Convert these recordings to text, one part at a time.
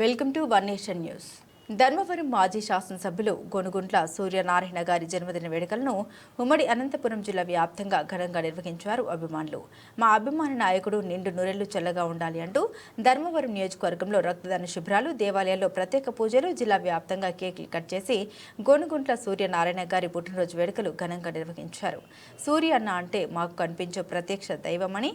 Welcome to one nation news. Dharmavaram మాజీ శాసనసభ్యులు గొనుగుంట్ల సూర్యనారాయణ గారి జన్మదిన వేడుకలను ఉమ్మడి అనంతపురం జిల్లా వ్యాప్తంగా ఘనంగా నిర్వహించారు అభిమానులు. మా అభిమాన నాయకుడు నిండు నూరెళ్ళు చల్లగా ఉండాలి అంటూ ధర్మవరం నియోజకవర్గంలో రక్తదాన శిబిరాలు దేవాలయాల్లో ప్రత్యేక పూజలు జిల్లా వ్యాప్తంగా కేకులు కట్ చేసి గొనుగుంట్ల సూర్యనారాయణ గారి పుట్టినరోజు వేడుకలు ఘనంగా నిర్వహించారు. సూర్య అన్న అంటే మాకు కనిపించే ప్రత్యక్ష దైవమని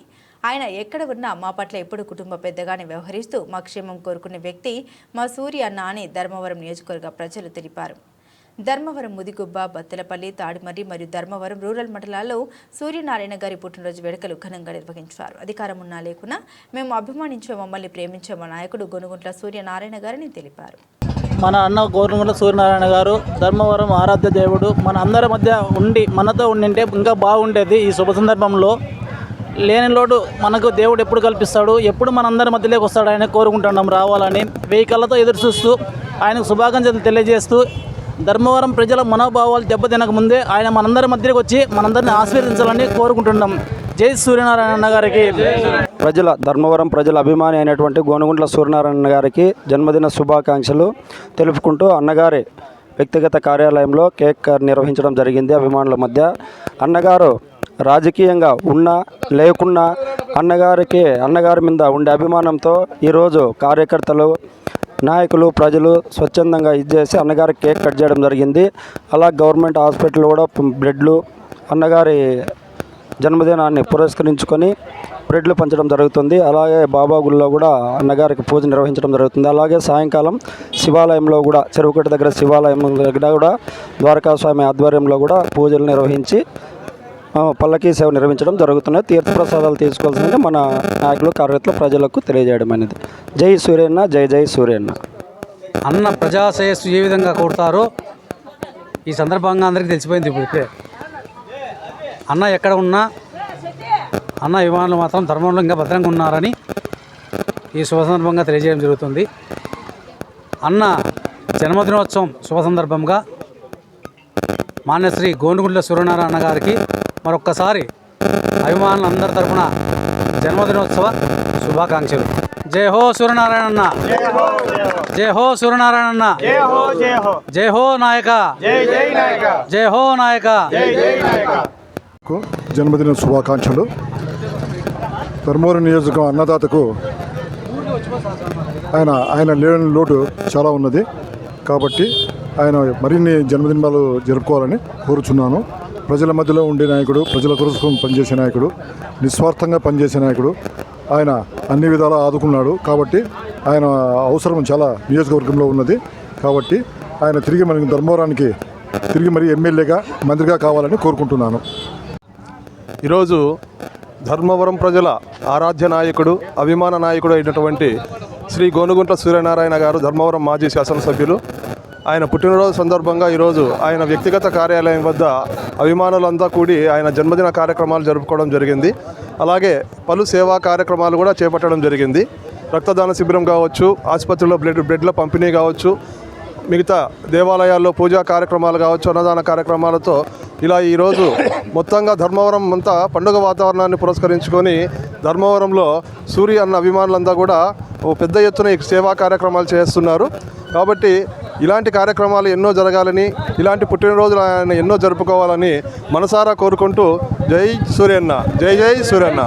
ఆయన ఎక్కడ ఉన్నా మా పట్ల ఎప్పుడు కుటుంబ పెద్దగానే వ్యవహరిస్తూ మా క్షేమం కోరుకునే వ్యక్తి మా సూర్య అన్న అని ధర్మవరం నియోజకవర్గ ప్రజలు తెలిపారు. ధర్మవరం ముదిగుబ్బ బత్తెలపల్లి తాడిమర్రి మరియు ధర్మవరం రూరల్ మండలాల్లో సూర్యనారాయణ గారి పుట్టినరోజు వేడుకలు ఘనంగా నిర్వహించారు. అధికారం ఉన్నా లేకున్నా మేము అభిమానించే మమ్మల్ని ప్రేమించే మా నాయకుడు గొనుగుంట్ల సూర్యనారాయణ గారిని తెలిపారు. మన అన్న గోరుముల సూర్యనారాయణ గారు ధర్మవరం ఆరాధ్య దేవుడు. మన అందరి మధ్య ఉండి మనతో ఉండింటే ఇంకా బాగుండేది ఈ శుభ సందర్భంలో. లేని లోటు మనకు దేవుడు ఎప్పుడు కల్పిస్తాడు? ఎప్పుడు మనందరి మధ్యలోకి వస్తాడు? ఆయన కోరుకుంటున్నాం రావాలని వెయ్యి కళ్ళతో ఎదురు చూస్తూ ఆయనకు శుభాకాంక్షలు తెలియజేస్తూ ధర్మవరం ప్రజల మనోభావాలు దెబ్బతినక ముందే ఆయన మనందరి మధ్యకి వచ్చి మనందరిని ఆశీర్వదించాలని కోరుకుంటున్నాం. జై సూర్యనారాయణ గారికి. ప్రజల ధర్మవరం ప్రజల అభిమాని అయినటువంటి గోనుగుంట్ల సూర్యనారాయణ గారికి జన్మదిన శుభాకాంక్షలు తెలుపుకుంటూ అన్నగారి వ్యక్తిగత కార్యాలయంలో కేక్ నిర్వహించడం జరిగింది అభిమానుల మధ్య. అన్నగారు రాజకీయంగా ఉన్నా లేకున్నా అన్నగారికి అన్నగారి మీద ఉండే అభిమానంతో ఈరోజు కార్యకర్తలు నాయకులు ప్రజలు స్వచ్ఛందంగా ఇచ్చేసి అన్నగారికి కేక్ కట్ చేయడం జరిగింది. అలా గవర్నమెంట్ హాస్పిటల్ కూడా బ్లడ్లు అన్నగారి జన్మదినాన్ని పురస్కరించుకొని బ్రెడ్లు పంచడం జరుగుతుంది. అలాగే బాబా గుళ్ళో కూడా అన్నగారికి పూజ నిర్వహించడం జరుగుతుంది. అలాగే సాయంకాలం శివాలయంలో కూడా చెరువుకట్ట దగ్గర శివాలయం దగ్గర కూడా ద్వారకాస్వామి ఆధ్వర్యంలో కూడా పూజలు నిర్వహించి పల్లకీ సేవ నిర్వహించడం జరుగుతున్నాయి. తీర్థప్రసాదాలు తీసుకోవాల్సింది మన నాయకులు కార్యకర్తలు ప్రజలకు తెలియజేయడం అనేది. జై సూర్యన్న జై జై సూర్యన్న. అన్న ప్రజాశ్రేయస్సు ఏ విధంగా కోరుతారో ఈ సందర్భంగా అందరికీ తెలిసిపోయింది ఇప్పుడు ఇప్పుడే. అన్న ఎక్కడ ఉన్నా అన్న అభిమానులు మాత్రం ధర్మంలో ఇంకా భద్రంగా ఉన్నారని ఈ శుభ సందర్భంగా తెలియజేయడం జరుగుతుంది. అన్న జన్మదినోత్సవం శుభ సందర్భంగా మాన్యశ్రీ గోనుగుండ్ల సూర్యనారాయణ గారికి మరొక్కసారి అభిమానులు అందరి తరపున జన్మదినోత్సవ శుభాకాంక్షలు. జై హో సూర్యనారాయణ అన్న జై హో. సూర్యనారాయణ అన్న జై హో నాయక. జై హో నాయక. కు జన్మదిన శుభాకాంక్షలు. ధర్మవరం నియోజకవర్గం అన్నదాతకు ఆయన ఆయన లేని లోటు చాలా ఉన్నది. కాబట్టి ఆయన మరిన్ని జన్మదినాలు జరుపుకోవాలని కోరుచున్నాను. ప్రజల మధ్యలో ఉండే నాయకుడు ప్రజల కోసం పనిచేసే నాయకుడు నిస్వార్థంగా పనిచేసే నాయకుడు ఆయన అన్ని విధాలా ఆదుకున్నాడు కాబట్టి ఆయన అవసరం చాలా నియోజకవర్గంలో ఉన్నది కాబట్టి ఆయన తిరిగి మన ధర్మవరానికి తిరిగి మరి ఎమ్మెల్యేగా మంత్రిగా కావాలని కోరుకుంటున్నాను. ఈరోజు ధర్మవరం ప్రజల ఆరాధ్య నాయకుడు అభిమాన నాయకుడు అయినటువంటి శ్రీ గోనుగుంట సూర్యనారాయణ గారు ధర్మవరం మాజీ శాసనసభ్యులు ఆయన పుట్టినరోజు సందర్భంగా ఈరోజు ఆయన వ్యక్తిగత కార్యాలయం వద్ద అభిమానులంతా కూడి ఆయన జన్మదిన కార్యక్రమాలు జరుపుకోవడం జరిగింది. అలాగే పలు సేవా కార్యక్రమాలు కూడా చేపట్టడం జరిగింది. రక్తదాన శిబిరం కావచ్చు ఆసుపత్రిలో బ్లడ్ బ్లడ్ల పంపిణీ కావచ్చు మిగతా దేవాలయాల్లో పూజా కార్యక్రమాలు కావచ్చు అన్నదాన కార్యక్రమాలతో ఇలా ఈరోజు మొత్తంగా ధర్మవరం అంతా పండుగ వాతావరణాన్ని పురస్కరించుకొని ధర్మవరంలో సూర్య అన్న అభిమానులంతా కూడా ఓ పెద్ద ఎత్తున సేవా కార్యక్రమాలు చేస్తున్నారు. కాబట్టి ఇలాంటి కార్యక్రమాలు ఎన్నో జరగాలని ఇలాంటి పుట్టినరోజులు ఆయన ఎన్నో జరుపుకోవాలని మనసారా కోరుకుంటూ జై సూర్యన్న జై జై సూర్యన్న.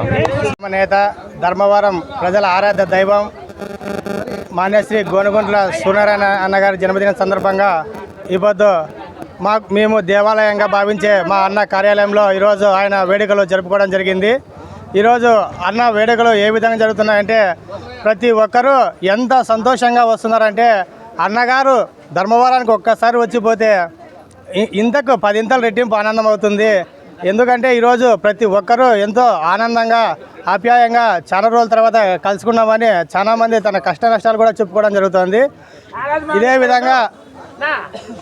నేత ధర్మవరం ప్రజల ఆరాధ్య దైవం మాన్యశ్రీ గోనుగుంట్ల సూర్యనారాయణ అన్నగారి జన్మదిన సందర్భంగా ఈపొద్దు మా మేము దేవాలయంగా భావించే మా అన్న కార్యాలయంలో ఈరోజు ఆయన వేడుకలు జరుపుకోవడం జరిగింది. ఈరోజు అన్న వేడుకలు ఏ విధంగా జరుగుతున్నాయంటే ప్రతి ఒక్కరూ ఎంత సంతోషంగా వస్తున్నారంటే అన్నగారు ధర్మవరానికి ఒక్కసారి వచ్చిపోతే ఇ- ఇంతకు పదింతలు రెట్టింపు ఆనందం అవుతుంది ఎందుకంటే ఈరోజు ప్రతి ఒక్కరూ ఎంతో ఆనందంగా ఆప్యాయంగా చాలా రోజుల తర్వాత కలుసుకున్నామని చాలామంది తన కష్ట నష్టాలు కూడా చెప్పుకోవడం జరుగుతుంది. ఇదే విధంగా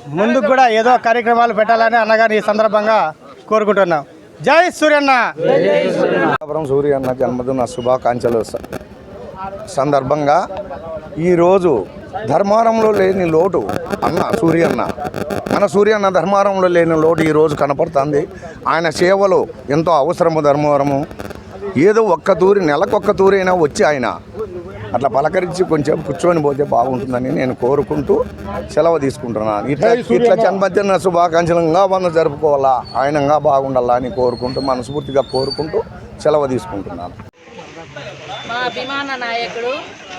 ముందుకు కూడా ఏదో కార్యక్రమాలు పెట్టాలని అన్నగారు ఈ సందర్భంగా కోరుకుంటున్నాం. జై సూర్యన్న! సూర్యన్న జన్మదిన శుభాకాంక్షలు. సందర్భంగా ఈరోజు ధర్మారంలో లేని లోటు అన్న సూర్యన్న. మన సూర్యన్న ధర్మారంలో లేని లోటు ఈరోజు కనపడుతుంది. ఆయన సేవలు ఎంతో అవసరము ధర్మవరము. ఏదో ఒక్క తూరి నెలకొక్క తూరైనా వచ్చి ఆయన అట్లా పలకరించి కొంచెం కూర్చొని పోతే బాగుంటుందని నేను కోరుకుంటూ సెలవు తీసుకుంటున్నాను. ఇట్లా ఇట్లా జన్మదిన శుభాకాంక్షలంగా మనం జరుపుకోవాలా? ఆయనంగా బాగుండాలా అని కోరుకుంటూ మనస్ఫూర్తిగా కోరుకుంటూ సెలవు తీసుకుంటున్నాను. అభిమాన నాయకుడు.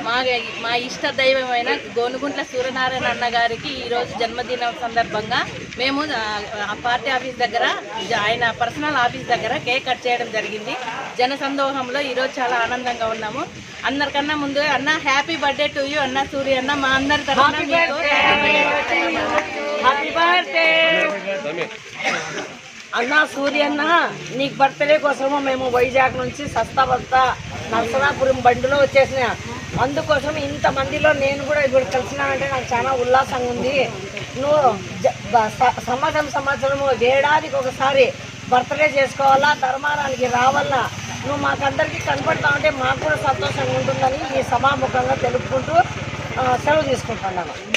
మా మా ఇష్ట దైవమైన గోనుగుంట్ల సూర్యనారాయణ అన్న గారికి ఈరోజు జన్మదినం సందర్భంగా మేము పార్టీ ఆఫీస్ దగ్గర ఆయన పర్సనల్ ఆఫీస్ దగ్గర కేక్ కట్ చేయడం జరిగింది. జన సందోహంలో ఈరోజు చాలా ఆనందంగా ఉన్నాము. అందరికన్నా ముందు అన్న హ్యాపీ బర్త్డే టు యూ అన్న సూర్య అన్న మా అందరి తరఫున అన్న సూర్యన్న నీకు బర్త్డే కోసము మేము వైజాగ్ నుంచి సస్తా బస్తా నరసనాపురం బండిలో వచ్చేసిన అందుకోసం ఇంతమందిలో నేను కూడా ఇప్పుడు కలిసినానంటే నాకు చాలా ఉల్లాసంగా ఉంది. నువ్వు స- సంవత్సరం సంవత్సరము ఏడాదికి ఒకసారి బర్త్డే చేసుకోవాలా ధర్మారానికి రావాలా? నువ్వు మాకందరికీ కనపడతా ఉంటే మాకు కూడా సంతోషంగా ఉంటుందని ఈ సభాముఖంగా తెలుపుకుంటూ సెలవు తీసుకుంటున్నాను.